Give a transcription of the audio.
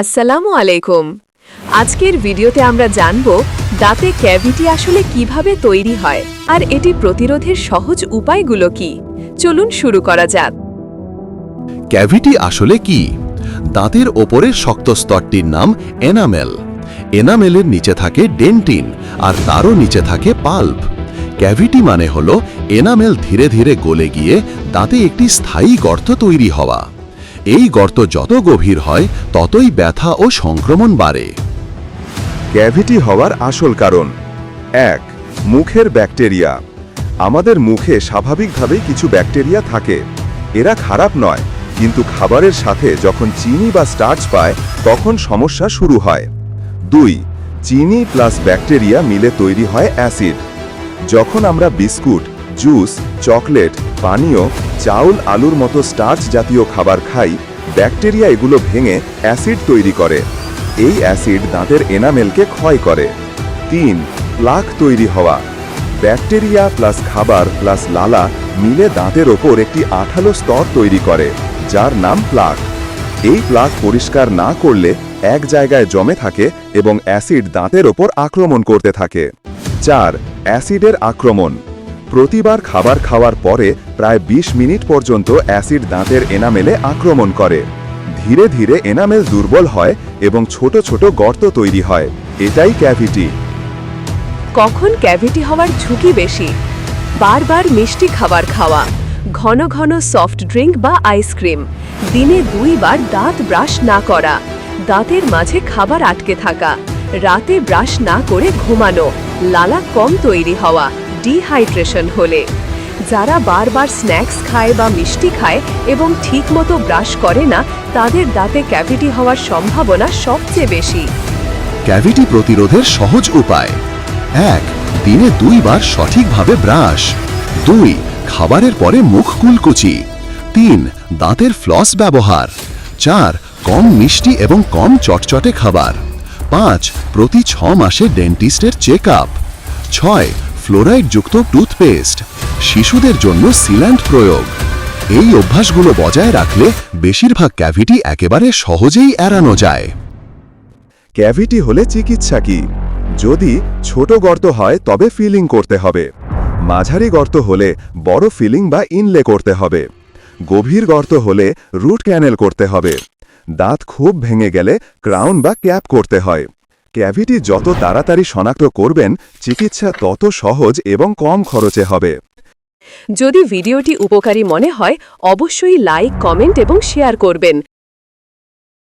আসসালামু আলাইকুম। আজকের ভিডিওতে আমরা জানব দাঁতে ক্যাভিটি আসলে কীভাবে তৈরি হয় আর এটি প্রতিরোধের সহজ উপায়গুলো কি। চলুন শুরু করা যাক। ক্যাভিটি আসলে কি? দাঁতের ওপরের শক্ত স্তরটির নাম এনামেল। এনামেলের নিচে থাকে ডেন্টিন আর তারও নিচে থাকে পাল্প। ক্যাভিটি মানে হল এনামেল ধীরে ধীরে গলে গিয়ে দাঁতে একটি স্থায়ী গর্ত তৈরি হওয়া। এই গর্ত যত গভীর হয়, ততই ব্যথা ও সংক্রমণ বাড়ে। ক্যাভিটি হওয়ার আসল কারণ। এক, মুখের ব্যাকটেরিয়া। আমাদের মুখে স্বাভাবিকভাবেই কিছু ব্যাকটেরিয়া থাকে। এরা খারাপ নয়, কিন্তু খাবারের সাথে যখন চিনি বা স্টার্চ পায়, তখন সমস্যা শুরু হয়। দুই, চিনি প্লাস ব্যাকটেরিয়া মিলে তৈরি হয় অ্যাসিড। যখন আমরা বিস্কুট, জুস, চকলেট, পানীয় চাউল, আলুর মতো স্টার্চ জাতীয় খাবার খাই, ব্যাকটেরিয়া এগুলো ভেঙে অ্যাসিড তৈরি করে। এই অ্যাসিড দাঁতের এনামেলকে ক্ষয় করে। তিন প্লাক তৈরি হওয়া। ব্যাকটেরিয়া প্লাস খাবার প্লাস লালা মিলে দাঁতের ওপর একটি আঠালো স্তর তৈরি করে, যার নাম প্লাক। এই প্লাক পরিষ্কার না করলে এক জায়গায় জমে থাকে এবং অ্যাসিড দাঁতের ওপর আক্রমণ করতে থাকে। চার, অ্যাসিডের আক্রমণ। প্রতিবার খাবার খাওয়ার পরে প্রায় ২০ মিনিট পর্যন্ত অ্যাসিড দাঁতের এনামেলে আক্রমণ করে। ধীরে ধীরে এনামেল দুর্বল হয় এবং ছোট ছোট গর্ত তৈরি হয়। এটাই ক্যাভিটি। কখন ক্যাভিটি হওয়ার ঝুঁকি বেশি? বারবার মিষ্টি খাবার খাওয়া, ঘন ঘন সফট ড্রিঙ্ক বা আইসক্রিম, দিনে দুইবার দাঁত ব্রাশ না করা, দাঁতের মাঝে খাবার আটকে থাকা, রাতে ব্রাশ না করে ঘুমানো, লালা কম তৈরি হওয়া ডিহাইড্রেশন হলে। যারা বারবার স্ন্যাক্স খায় বা মিষ্টি খায় এবং ঠিকমতো ব্রাশ করে না, তাদের দাঁতে ক্যাভিটি হওয়ার সম্ভাবনা সবচেয়ে বেশি। ক্যাভিটি প্রতিরোধের সহজ উপায়। এক, দিনে দুইবার সঠিকভাবে ব্রাশ দুই, খাবারের পরে মুখ কুলকুচি। তিন, দাঁতের ফ্লস ব্যবহার। চার, কম মিষ্টি এবং কম চটচটে খাবার। পাঁচ, প্রতি ছ মাসে ডেন্টিস্টের চেক আপ ছয় ফ্লোরাইডযুক্ত টুথপেস্ট, শিশুদের জন্য সিল্যান্ড প্রয়োগ। এই অভ্যাসগুলো বজায় রাখলে বেশিরভাগ ক্যাভিটি একেবারে সহজেই এড়ানো যায়। ক্যাভিটি হলে চিকিৎসা কি? যদি ছোট গর্ত হয়, তবে ফিলিং করতে হবে। মাঝারি গর্ত হলে বড় ফিলিং বা ইনলে করতে হবে। গভীর গর্ত হলে রুট ক্যানেল করতে হবে। দাঁত খুব ভেঙে গেলে ক্রাউন বা ক্যাপ করতে হয়। ক্যাভিটি যত তাড়াতাড়ি শনাক্ত করবেন, চিকিৎসা তত সহজ এবং কম খরচে হবে। যদি ভিডিওটি উপকারী মনে হয়, অবশ্যই লাইক, কমেন্ট এবং শেয়ার করবেন।